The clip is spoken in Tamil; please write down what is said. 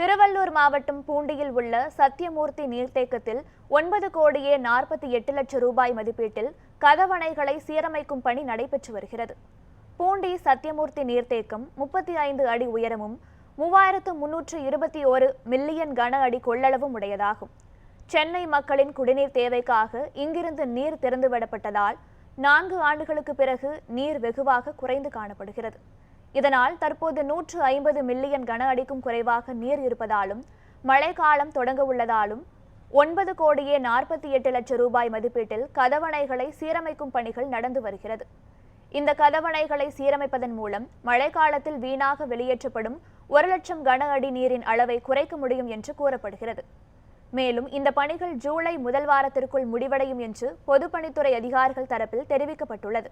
திருவள்ளூர் மாவட்டம் பூண்டியில் உள்ள சத்தியமூர்த்தி நீர்த்தேக்கத்தில் ஒன்பது கோடியே நாற்பத்தி எட்டு லட்சம் ரூபாய் மதிப்பீட்டில் கதவணைகளை சீரமைக்கும் பணி நடைபெற்று வருகிறது. பூண்டி சத்தியமூர்த்தி நீர்த்தேக்கம் முப்பத்தி ஐந்து அடி உயரமும் மூவாயிரத்து முன்னூற்று இருபத்தி ஒரு மில்லியன் கன அடி கொள்ளளவும் உடையதாகும். சென்னை மக்களின் குடிநீர் தேவைக்காக இங்கிருந்து நீர் திறந்துவிடப்பட்டதால் நான்கு ஆண்டுகளுக்கு பிறகு நீர் வெகுவாக குறைந்து காணப்படுகிறது. இதனால் தற்போது நூற்று ஐம்பது மில்லியன் கன அடிக்கும் குறைவாக நீர் இருப்பதாலும் மழைக்காலம் தொடங்க உள்ளதாலும் ஒன்பது கோடியே நாற்பத்தி எட்டு லட்சம் ரூபாய் மதிப்பீட்டில் கதவணைகளை சீரமைக்கும் பணிகள் நடந்து வருகிறது. இந்த கதவணைகளை சீரமைப்பதன் மூலம் மழைக்காலத்தில் வீணாக வெளியேற்றப்படும் ஒரு லட்சம் கன அடி நீரின் அளவை குறைக்க முடியும் என்று கூறப்படுகிறது. மேலும் இந்த பணிகள் ஜூலை முதல் வாரத்திற்குள் முடிவடையும் என்று பொதுப்பணித்துறை அதிகாரிகள் தரப்பில் தெரிவிக்கப்பட்டுள்ளது.